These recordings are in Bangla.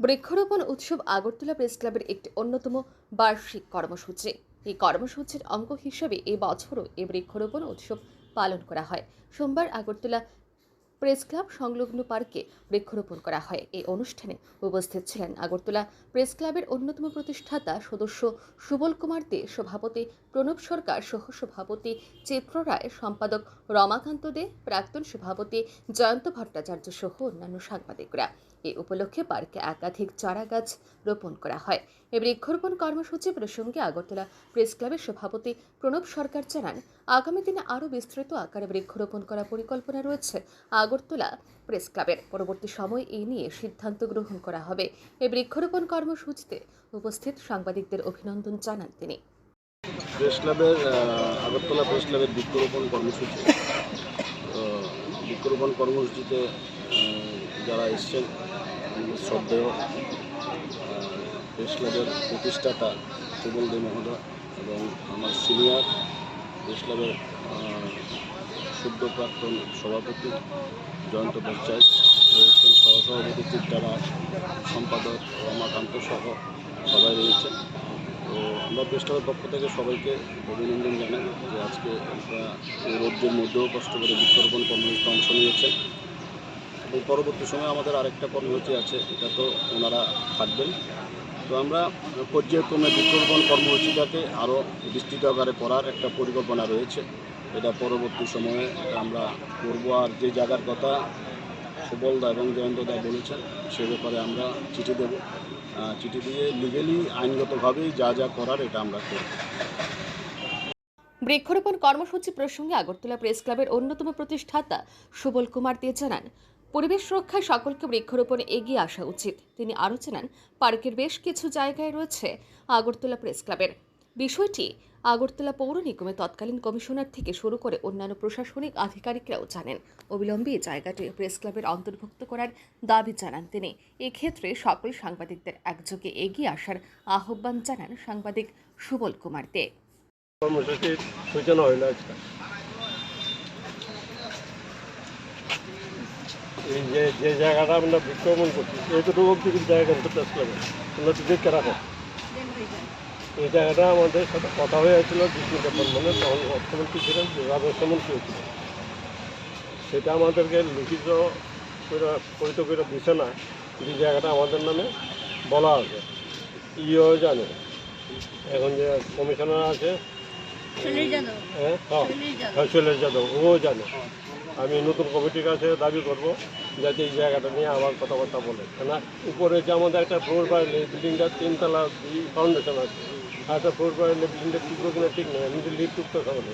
বৃক্ষরোপণ উৎসব আগরতলা প্রেস ক্লাবের একটি অন্যতম বার্ষিক কর্মসূচি। এই কর্মসূচির অঙ্গ হিসেবে এবছরও বছরও এই বৃক্ষরোপণ উৎসব পালন করা হয়। সোমবার আগরতলা প্রেস ক্লাব সংলগ্ন পার্কে বৃক্ষরোপণ করা হয়। এই অনুষ্ঠানে উপস্থিত ছিলেন আগরতলা প্রেস ক্লাবের অন্যতম প্রতিষ্ঠাতা সদস্য সুবল কুমার দে, সভাপতি প্রণব সরকার সহ সভাপতি চিত্র রায়, সম্পাদক রমাকান্ত দে, প্রাক্তন সভাপতি জয়ন্ত ভট্টাচার্য সহ অন্যান্য সাংবাদিকরা। এই উপলক্ষে পার্কে একাধিক চারা গাছ রোপণ করা হয়। এই বৃক্ষরোপণ কর্মসূচি প্রসঙ্গে আগরতলা প্রেস ক্লাবের সভাপতি প্রণব সরকার জানান আগামী দিনে আরও বিস্তৃত আকারে বৃক্ষরোপণ করার পরিকল্পনা রয়েছে আগরতলা প্রেস ক্লাবের। পরবর্তী সময় এই নিয়ে সিদ্ধান্ত গ্রহণ করা হবে। এই বৃক্ষরোপণ কর্মসূচিতে উপস্থিত সাংবাদিকদের অভিনন্দন জানান তিনি। প্রেস ক্লাবের আগরতলা প্রেস ক্লাবের বৃক্ষরোপণ কর্মসূচি। বৃক্ষরোপণ কর্মসূচিতে যারা এসছেন, শ্রদ্ধেয় প্রেস ক্লাবের প্রতিষ্ঠাতা সুবল দে মহোদয় এবং আমার সিনিয়র আহ, শুদ্ধ প্রাক্তন সভাপতি জয়ন্ত পঞ্চায়েত রয়েছেন সহসভাপতি চিত্তারা সম্পাদক রমাকান্ত সহ সবাই রয়েছে। তো আমরা প্রেসক্লাবের পক্ষ থেকে সবাইকে অভিনন্দন জানাই যে আজকে আমরা এই রোদ্রের মধ্যেও কষ্ট করে বৃক্ষরোপণ কর্মসূচিতে অংশ নিয়েছেন। এবং পরবর্তী সময়ে আমাদের আরেকটা কর্মসূচি আছে এটা তো ওনারা থাকবেন। তো আমরা পর্যায়ক্রমে বৃক্ষরোপণ কর্মসূচিটাকে আরও বিস্তৃত আকারে করার একটা পরিকল্পনা রয়েছে। এটা পরবর্তী সময়ে আমরা করব আর যে জায়গার কথা সুবলদা এবং জয়ন্তদা বলেছেন, সে ব্যাপারে আমরা চিঠি দেব। চিঠি দিয়ে লিগেলি আইনগতভাবেই যা যা করার এটা আমরা করব। বৃক্ষরোপণ কর্মসূচি প্রসঙ্গে আগরতলা প্রেস ক্লাবের অন্যতম প্রতিষ্ঠাতা সুবল কুমার দে জানান পরিবেশ রক্ষায় সকলকে বৃক্ষরোপণে এগিয়ে আসা উচিত। তিনি আরও জানান, পার্কের বেশ কিছু জায়গায় রয়েছে আগরতলা প্রেস ক্লাবের। বিষয়টি আগরতলা পৌর নিগমে তৎকালীন কমিশনার থেকে শুরু করে অন্যান্য প্রশাসনিক আধিকারিকরাও জানেন। অবিলম্বে এই জায়গাটি প্রেস ক্লাবের অন্তর্ভুক্ত করার দাবি জানান তিনি। এক্ষেত্রে সকল সাংবাদিকদের একযোগে এগিয়ে আসার আহ্বান জানান সাংবাদিক সুবল কুমার দে। কর্মসূচির সূচনা হইল এই যে যে জায়গাটা আমরা বিক্রমণ করছি এইটুকু অব্দি কিন্তু জায়গা কিন্তু প্রেস আমরা দেখতে রাখো এই জায়গাটা আমাদের সাথে কথা হয়ে হয়েছিল বিষ্ণুদেব বর্মনের তখন অর্থমন্ত্রী ছিলেন রাজস্ব মন্ত্রী ছিলেন। সেটা আমাদেরকে লিখিত করিত করে দিছে না যে জায়গাটা আমাদের নামে বলা আছে। ইও জানে। এখন যে কমিশনার আছে হ্যাঁ হ্যাঁ চলে যাদব ও জানে। আমি নতুন কমিটির কাছে দাবি করব যাতে এই জায়গাটা নিয়ে আবার কথাবার্তা বলে। কেন উপরে যে আমাদের একটা ফ্লোর বাড়লে বিল্ডিংটা তিনতলা ফাউন্ডেশন আছে। আর একটা ফ্লোর বাড়লে বিল্ডিংটা ঠিক কিনা ঠিক নেই। আমি লিফ্ট উঠতে হবে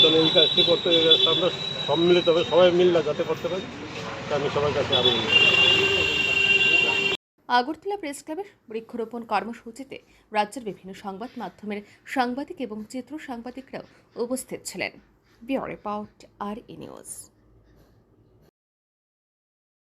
তাহলে এই কাজটি করতে আমরা সম্মিলিত হবে, সবাই মিললে যাতে করতে পারি। আমি সবার কাছে করি। আগরতলা প্রেস ক্লাবের বৃক্ষরোপণ কর্মসূচিতে রাজ্যের বিভিন্ন সংবাদ মাধ্যমের সাংবাদিক এবং চিত্র সাংবাদিকরাও উপস্থিত ছিলেন। Bir about our news.